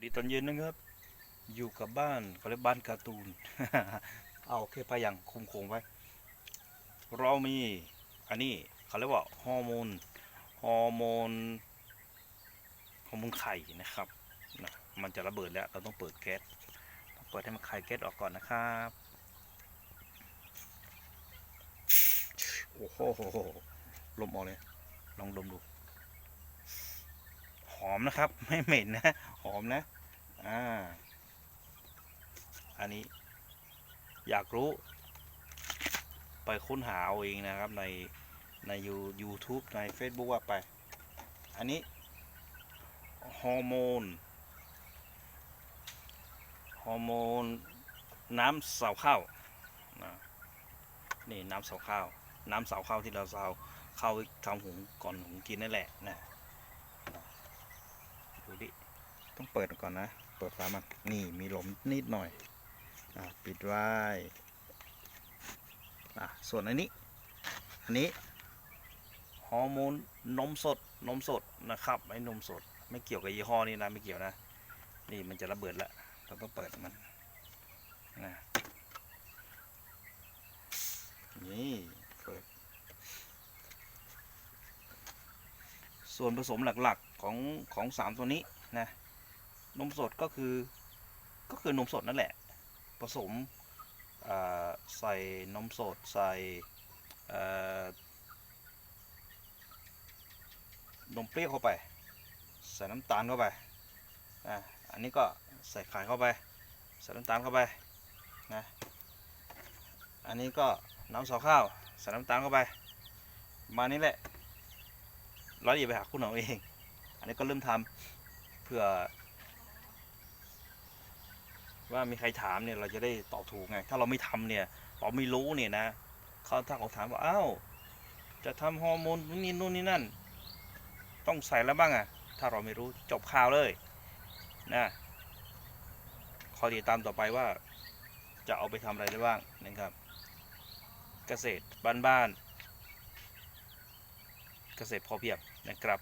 วัสดีตอนเย็นนะครับ อยู่กับบ้านเขาเรียกบ้านการ์ตูน เอาแค่พยังคุมโคงไว้ เรามีอันนี้เขาเรียกว่าฮอร์โมนฮอร์โมนฮอร์โมนไข่นะครับนะมันจะระเบิดแล้ว เราต้องเปิดแก๊สเปิดให้มันคายแก๊สออกก่อนนะครับโอ้โหลมออกเลย ลองดมดู อมนะครับ ไม่เหม็นนะหอมนะอ่าอันนี้ อยากรู้ ไปค้นหาเอาเองนะครับในในยู YouTube ใน Facebook ว่าไป อันนี้ฮอร์โมนฮอร์โมนน้ำเสาข้าวนะนี่น้ำเสาข้าว น้ำเสาข้าวที่เราเสาข้าวทำหุงก่อนหุงกินนั่นแหละนะ ดูดิ ต้องเปิดก่อนนะ เปิดฝามันนี่มีหลมนิดหน่อยอะปิดไว้อะส่วนอันนี้ อันนี้ฮอร์โมนนมสดนมสดนะครับไอ้นมสด ไม่เกี่ยวกับยี่ห้อนี้นะไม่เกี่ยวนะ นี่มันจะระเบิดแล้วเราต้องเปิดมันนะ นี่เปิด ส่วนผสมหลักๆของของสามตัวนี้นะนมสดก็คือก็คือนมสดนั่นแหละ ผสมใส่นมสดใส่นมเปรี้ยวเข้าไป ใส่น้ำตาลเข้าไปนะอันนี้ก็ใส่ไข่เข้าไป ใส่น้ำตาลเข้าไปนะอันนี้ก็น้ำสาข้าว ใส่น้ำตาลเข้าไป มานี่แหละ รายละเอียดไปหาคุณเอาเอง อันนี้ก็เริ่มทำเพื่อ ว่ามีใครถามเนี่ยเราจะได้ตอบถูกไง ถ้าเราไม่ทำเนี่ย เราไม่รู้เนี่ยนะเขาถ้าเขาถามว่าอ้าวจะทำฮอร์โมนนี่นู่นนี่นั่น ต้องใส่แล้วบ้างอะถ้าเราไม่รู้จบข่าวเลยนะคอยติดตามต่อไปว่า จะเอาไปทำอะไรได้บ้างนะครับ เกษตรบ้านๆ เกษตรพอเพียงนะครับ